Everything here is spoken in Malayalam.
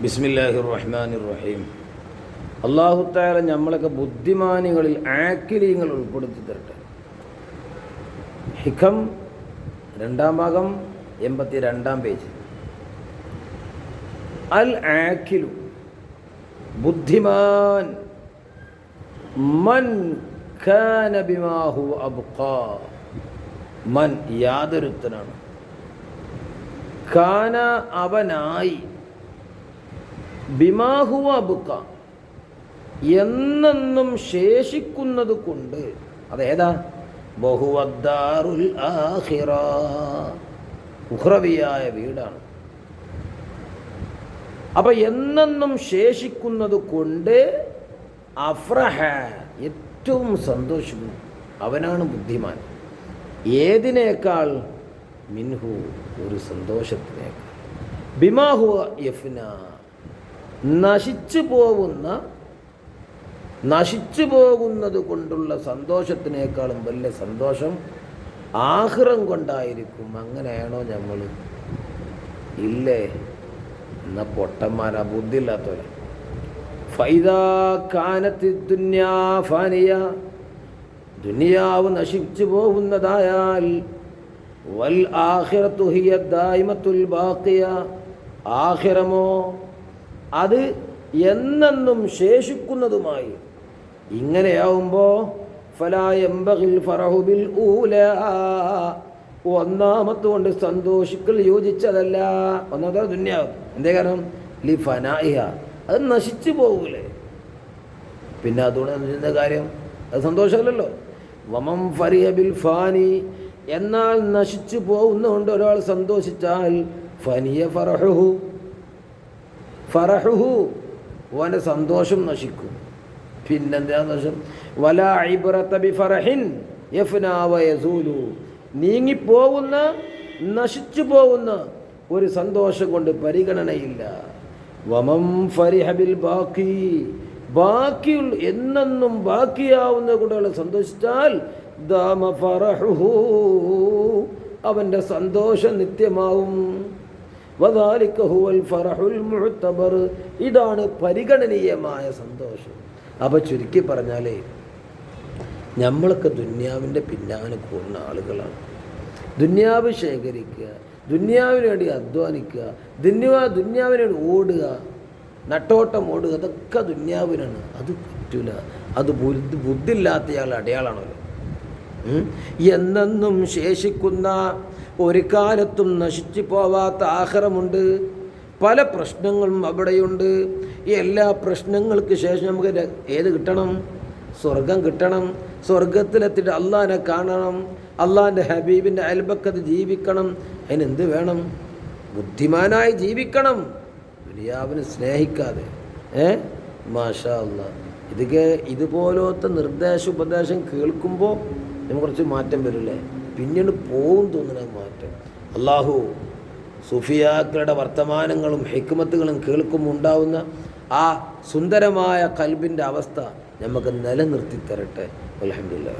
ബിസ്മില്ലാഹി റഹ്മാൻ റഹീം അള്ളാഹുത്താല നമ്മളൊക്കെ ബുദ്ധിമാനികളിൽ ആക്കിലീങ്ങൾ ഉൾപ്പെടുത്തി തരട്ടെ. ഹിഖം രണ്ടാം ഭാഗം എൺപത്തി രണ്ടാം പേജ്. അൽ ആക്കിലു ബുദ്ധിമാൻ മൻ ഖാനബിമാഹു അബ്ഖാ. മൻ യാതൊരുത്തനാണ്. ഖാന അവനായി. ബിമാഹുവ അബുക്ക എന്നെന്നും ശേഷിക്കുന്നത് കൊണ്ട്. അതേതാ? ബഹുവദ്ദാറുൽ ആഹിറ ഉഹ്രവിയായ വീടാണ്. അപ്പൊ എന്നെന്നും ശേഷിക്കുന്നത് കൊണ്ട് അഫ്രഹ ഏറ്റവും സന്തോഷിക്കുന്നു അവനാണ് ബുദ്ധിമാൻ. ഏതിനേക്കാൾ? മിൻഹു ഒരു സന്തോഷത്തിനേക്കാൾ. ബിമാഹുവ യഫ്ന നശിച്ചു പോകുന്ന നശിച്ചു പോകുന്നത് കൊണ്ടുള്ള സന്തോഷത്തിനേക്കാളും വലിയ സന്തോഷം ആഹ്റം കൊണ്ടായിരിക്കും. അങ്ങനെയാണോ നമ്മൾ ഇല്ലേ? എന്ന പൊട്ടന്മാരാ ബുദ്ധിയില്ലാത്തവരാ. ഫൈദ കാനത്തി ദുനിയാവ് നശിച്ചു പോകുന്നതായാൽ വൽ ആഹിറത്തു ഹിയ ദായിമത്തുൽ ബാക്കിയ ആഖിറമോ അത് എന്നെന്നും ശേഷിക്കുന്നതുമായി. ഇങ്ങനെയാവുമ്പോൾ ഫലായംബിൽ ഫറഹുബിൽ ഊല. ഒന്നാമത്തെ കൊണ്ട് സന്തോഷിക്കൽ യോജിച്ചതല്ല. ഒന്നാമത്തെ ദുന്യാവ്. എന്തേ കാരണം? ലി അത് നശിച്ചു പോകൂലേ. പിന്നെ അതുകൊണ്ട് കാര്യം? അത് സന്തോഷമല്ലല്ലോ. വമം ഫരിയ ബിൽ ഫാനി. എന്നാൽ നശിച്ചു പോകുന്നതുകൊണ്ട് ഒരാൾ സന്തോഷിച്ചാൽ ഫനിയ ഫറഹുഹു. ഫറഹുഹു. ഓന്റെ സന്തോഷം നശിക്കും. പിന്നെന്താ ദോഷം വല ഫറഹിൻ യഫ്നാവ യസൂലു നീങ്ങിപ്പോകുന്ന നശിച്ചു പോകുന്ന ഒരു സന്തോഷം കൊണ്ട് പരിഗണനയില്ല. വമം ഫരിഹബിൽ ബാക്കി. ബാക്കിയുള്ള എന്നെന്നും ബാക്കിയാവുന്ന കൂടെ സന്തോഷിച്ചാൽ ദാമ ഫറഹുഹു. അവന്റെ സന്തോഷം നിത്യമാവും. ഇതാണ് പരിഗണനീയമായ സന്തോഷം. അപ്പോൾ ചുരുക്കി പറഞ്ഞാലേ നമ്മളൊക്കെ ദുന്യാവിന്റെ പിന്നാലെ കൂടുന്ന ആളുകളാണ്. ദുന്യാവ് ശേഖരിക്കുക ദുന്യാവിന് വേണ്ടി അധ്വാനിക്കുക ദുന്യാ ദുന്യാവിന് വേണ്ടി ഓടുക നട്ടോട്ടം ഓടുക അതൊക്കെ ദുന്യാവിനാണ്. അത് പറ്റൂല. അത് ബുദ്ധി ബുദ്ധിയില്ലാത്തയാളുടെ അടയാളാണല്ലോ. എന്നും എന്നെന്നും ശേഷിക്കുന്ന ഒരു കാലത്തും നശിച്ചു പോവാത്ത ആഹാരമുണ്ട്. പല പ്രശ്നങ്ങളും അവിടെയുണ്ട്. എല്ലാ പ്രശ്നങ്ങൾക്ക് ശേഷം നമുക്ക് ഏത് കിട്ടണം? സ്വർഗം കിട്ടണം. സ്വർഗത്തിലെത്തിയിട്ട് അള്ളാഹിനെ കാണണം. അള്ളാഹിന്റെ ഹബീബിന്റെ അയൽബക്കത്ത് ജീവിക്കണം. അതിനെന്ത് വേണം? ബുദ്ധിമാനായി ജീവിക്കണം. ദുനിയാവിനെ സ്നേഹിക്കാതെ. ഏ? മാഷാ അല്ല ഇതൊക്കെ ഇതുപോലത്തെ നിർദ്ദേശ ഉപദേശം കേൾക്കുമ്പോൾ നമുക്ക് കുറച്ച് മാറ്റം വരില്ലേ? പിന്നീട് പോകും തോന്നുന്ന മാറ്റം. അള്ളാഹു സുഫിയാക്കളുടെ വർത്തമാനങ്ങളും ഹിക്മത്തുകളും കേൾക്കും ഉണ്ടാവുന്ന ആ സുന്ദരമായ കൽബിന്റെ അവസ്ഥ നമുക്ക് നിലനിർത്തി തരട്ടെ അലഹമുല്ലാ